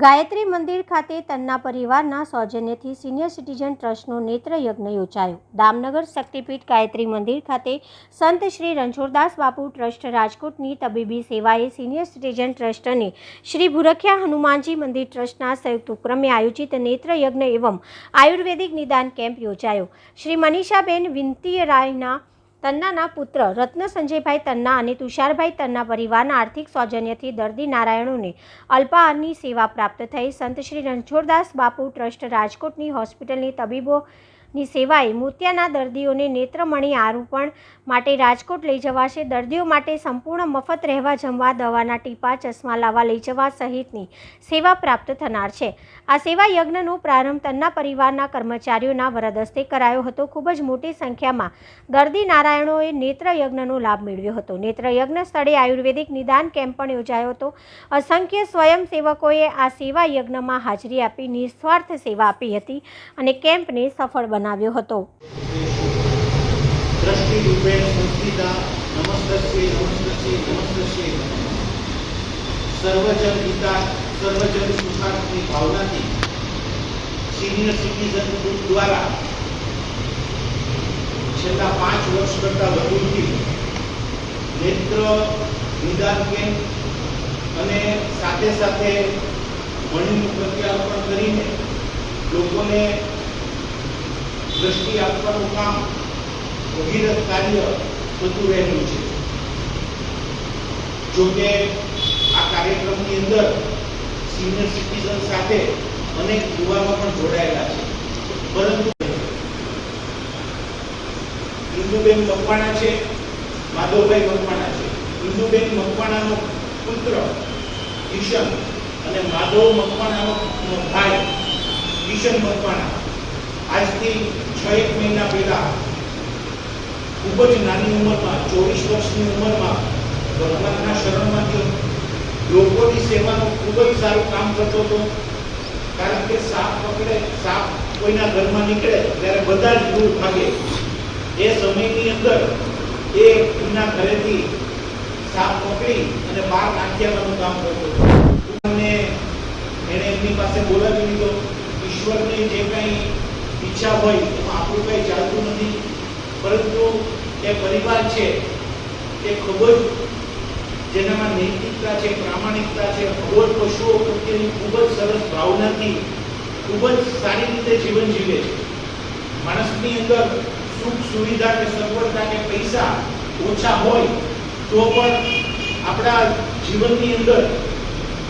ગાયત્રી મંદિર ખાતે તન્ના પરિવારના સૌજન્યથી સિનિયર સિટીઝન ટ્રસ્ટનો નેત્ર યજ્ઞ યોજાયો. દામનગર શક્તિપીઠ ગાયત્રી મંદિર ખાતે સંત શ્રી રણછોડદાસ બાપુ ટ્રસ્ટ રાજકોટની તબીબી સેવાએ સિનિયર સિટીઝન ટ્રસ્ટ અને શ્રી ભુરખિયા હનુમાનજી મંદિર ટ્રસ્ટના સંયુક્ત ઉપક્રમે આયોજિત નેત્ર યજ્ઞ એવં આયુર્વેદિક નિદાન કેમ્પ યોજાયો. શ્રી મનીષાબેન વિંતીરાયના તન્નાના પુત્ર રત્ન સંજયભાઈ તન્ના અને તુષારભાઈ તન્ના પરિવારના આર્થિક સૌજન્યથી દર્દી નારાયણોને અલ્પાહારની સેવા પ્રાપ્ત થઈ. સંત શ્રી રણછોડદાસ બાપુ ટ્રસ્ટ રાજકોટની હોસ્પિટલની તબીબોની સેવાએ મોતિયાના દર્દીઓને નેત્રમણી આરોપણ માટે રાજકોટ લઈ જવાશે. દર્દીઓ માટે સંપૂર્ણ મફત રહેવા જમવા, દવાના ટીપા, ચશ્મા લાવવા લઈ જવા સહિતની સેવા પ્રાપ્ત થનાર છે. આ સેવા યજ્ઞનો પ્રારંભ તન્ના પરિવારના કર્મચારીઓના વરદસ્તે કરાયો હતો. ખૂબ જ મોટી સંખ્યામાં દર્દી નારાયણોએ નેત્ર યજ્ઞનો લાભ મેળવ્યો હતો. નેત્ર યજ્ઞ સ્થળે આયુર્વેદિક નિદાન કેમ્પ પણ યોજાયો હતો. અસંખ્ય સ્વયંસેવકોએ આ સેવા યજ્ઞમાં હાજરી આપી નિસ્વાર્થ સેવા આપી હતી અને કેમ્પને સફળ બનાવ્યો હતો. છેલ્લા પાંચ વર્ષ કરતાં વધુથી નેત્ર, નિદાન કેમ્પ અને સાથે સાથે મણીનું પ્રત્યારોપણ કરીને લોકોને દ્રષ્ટિ આપવાનું કામ ભગીરથ કાર્ય થતું રહેલું છે. જોકે આ કાર્યક્રમની અંદર સિનિયર સિટીઝન સાથે અનેક યુવાનો પણ જોડાયેલા છે. પરંતુ ઇન્દુબેન મકવાણા છે, માધવભાઈ મકવાણા છે. ઇન્દુબેન મકવાણાનો પુત્ર કિશન અને માધવ મકવાણાનો ભાઈ કિશન મકવાણા. આજથી છ એક મહિના પહેલા ખૂબ જ નાની ઉંમરમાં, ચોવીસ વર્ષની ઉંમરમાં ભગવાનના શરણમાંથી લોકોની સેવાનું ખૂબ જ સારું કામ કરતો હતો. કારણ કે સાપ પકડે, સાપ કોઈના ઘરમાં નીકળે, ત્યારે બધા જ દૂર ભાગે. એ સમયની અંદર એ એમના ઘરેથી સાપ પકડી અને બહાર નાખ્યાવાનું કામ કરતો હતો. અને એણે એમની પાસે બોલાવી લીધો. ઈશ્વરને જે કંઈ ઈચ્છા હોય, એમાં આપણું કંઈ ચાલતું નથી. પરંતુ એ પરિવાર છે, એ ખૂબ જ જેનામાં નૈતિકતા છે, પ્રામાણિકતા છે ભગવત પશુઓ પ્રત્યેની ખૂબ જ સરસ ભાવનાથી ખૂબ જ સારી રીતે જીવન જીવે છે. માણસની અંદર સુખ, સુવિધા કે સગવડતા કે પૈસા ઓછા હોય, તો પણ આપણા જીવનની અંદર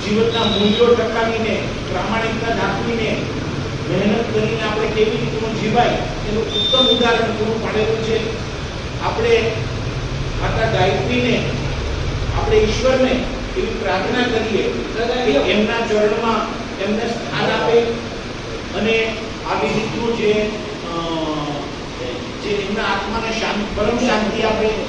જીવનના મૂલ્યો ટકાવીને, પ્રામાણિકતા દાખવીને મહેનત કરીને આપણે કેવી રીતનું જીવાય એનું ઉત્તમ ઉદાહરણ પૂરું પાડેલું છે. આપણે માતા ગાયત્રીને આપણે ઈશ્વરને એવી પ્રાર્થના કરીએ કે એમના ચરણમાં એમને સ્થાન આપે અને આવી રીતનું જે જે એમના આત્માને શાંતિ પરમ શાંતિ આપે.